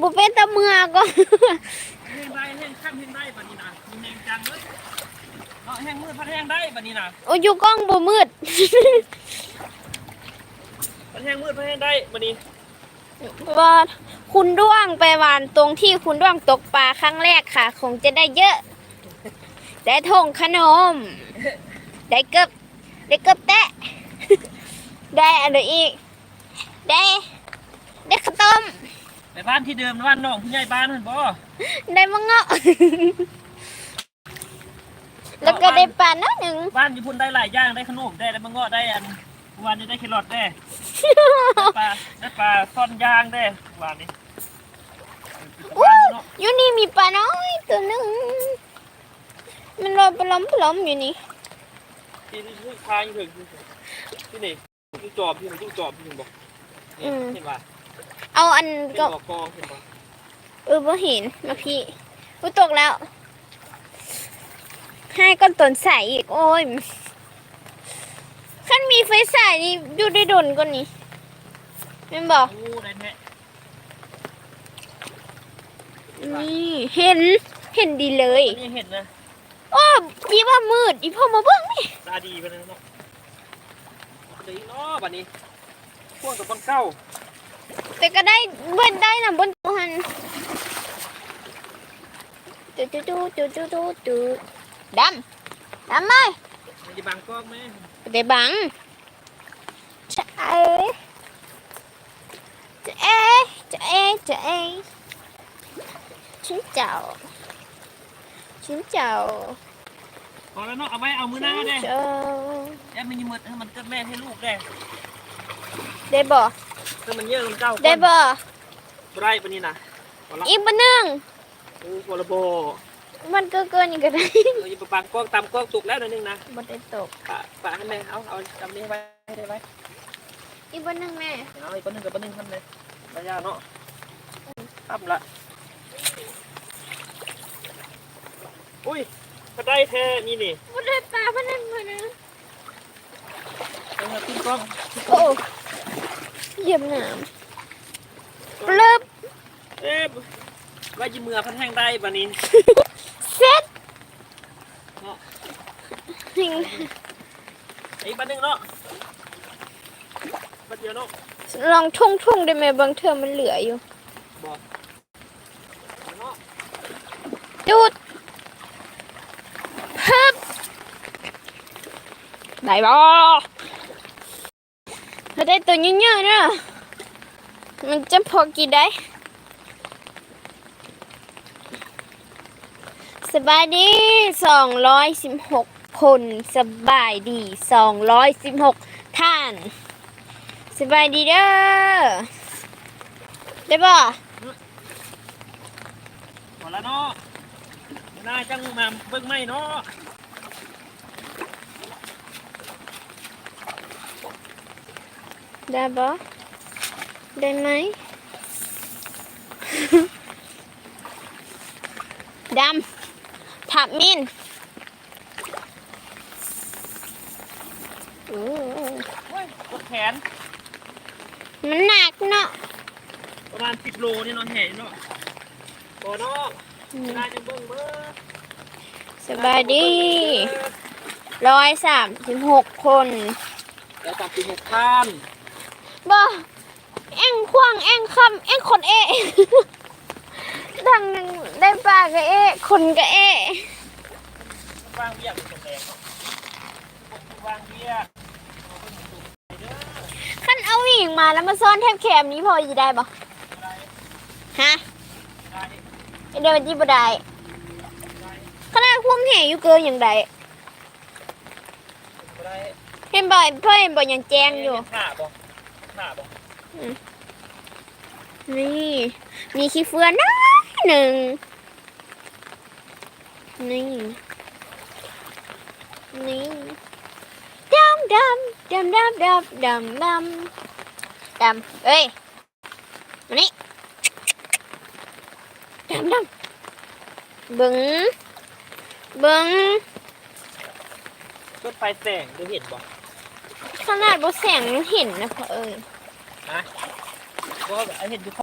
บุเป็นตะเมือก็แห้งได้แห้งข้ามแห้งได้บัดนี้นะมีแห้งจังเลยเนาะแห้งมืดพัดแห้งได้บัดนี้นะโอ้ยอยู่กล้องบ่มืดพัดแห้งมืดพัดแห้งได้บัดนี้ว่าคุณด้วงไปหวานตรงที่คุณด้วงตกปลาครั้งแรกค่ะ คงจะได้เยอะ ได้ทงขนม ได้เกือบได้เกือบแตะ ได้อะไรอีก ได้ ได้ข้าวต้ม ไปบ้านที่เดิมบ้านน้องผู้ใหญ่บ้านเห็นบ่ได้มะเงาะ แล้วก็ได้ปลาน้อยหนึ่งบ้านญี่ปุ่นได้หลายอย่างได้ขนมได้ได้มะเงาะได้อันวันนี้ได้แครอทได้ได้ปลาได้ปลาซ่อนย่างได้วันนี้อู้อยู่นี่มีปลาน้อยตัวหนึ่งมันลอยปล้อมปล้อมอยู่นี่ที่ที่ทางถึงที่นี่ที่จอบที่ที่จอบที่บอกเห็นป่ะ เอาอันเห็นก็บ่กองเห็นป่ะเออบ่เห็นมาพี่อุ้ยตกแล้ว ให้ก้อนตนใส่อีก โอ้ยขั้นมีไฟใส่นี่อยู่ได้ดนกว่านี้แม่นบอกงูได้แท้นี่เห็นเห็นดีเลยนี่เห็นนะโอ้ยี่ว่ามืด อีพ่อมาเบิ่งนี่ตาดีไปเลยเนาะดีเนาะบัดนี้พวกกับคนเก้า แต่ก็ได้เบิ่นได้นะบนตัวหันตูตูตูตูตูตูตูดำดำไหมมันจะบังกล้องไหมได้บังจะเอ๋จะเอ๋จะเอ๋จะเอ๋ชิ้นเจ้าชิ้นเจ้าพอแล้วเนาะเอาไว้เอามือหน้าได้เจ้าแอบมันยืมดให้มันเกิดแม่ให้ลูกได้ได้บ่ ถ้ามันเยอะมันเก้าได้บ่ไรปะนี่นะพอละอีกบ่หนึงโอ้พอละโบมันเกินเกินอีกก็ได้เอออย่าไปบังกล้องตามกล้องตกแล้วหน่อยนึงนะบ่ได้ตก ปะปะให้แม่เอาเอาจำนี้ไว้ให้ได้ไว้อีกบ่หนึงแม่เอาอีกคนหนึงกับคนหนึงทำเลยระยะเนาะทำละอุ้ยก็ได้แท้นี่นี่บ่ได้ปลาบ่นั่นบ่นะ เอามาขึ้นกล้อง โอ้ เหยียบน้ำปลึบเอ๊ะว่าจีมือพันแห้งได้ปะนี้เสร็จเนาะหิงอีกบันหนึ่งเนาะบันเดียวเนาะลองทุ่งทุ่งๆได้ไหมบางเทอมมันเหลืออยู่บอกเนาะจุดฮึบได้บ่ ถ้าได้ตัวเยอะๆนะมันจะพอกินได้ สบายดีสองร้อยสิบหกคนสบายดีสองร้อยสิบหกท่าน สบายดีเด้อได้บ่หมดแล้วเนาะน่าจังมาเบิ่งไม่เนาะ ได้บ่ได้ไหม ดำผับมินโอ้เว้ยกดแขน มันหนักเนาะ ประมาณสิบโลนี่เนาะแห่เนาะบอเนาะน่าจังเบิ่งเบิ่งสบายดีร้อยสามสิบหกคนแล้วตัดปีหกพัน บ่แองควางแองคำแองคนเอะทางหนึงได้ปลาก็เอะคนก็เอะวางเบี้ยเป็นแดงเนาะวางเบี้ยขั้นเอาหญิงมาแล้วมาซ่อนแทบแคมนี้พอจะได้บ่ฮะได้เดี๋ยวมันจีบได้ขนาดควมแห่อยู่เกินอย่างใดได้เห็นบ่อยเพื่อเห็นบ่อยอย่างแจ้งอยู่ห น้าบ่หน้าบ่นี่ มีขี้เฟือนน้อยหนึ่ง นี่ นี่ดำดำดำดำดำดำดำดำเอ้ยมานี่ดำดำเบิ้งเบิ้งก็ไฟแสงจะเห็นบ่ ขนาดบ่แสงยังเห็นนะพ่อเอ้ย ฮะก็เห็นอยู่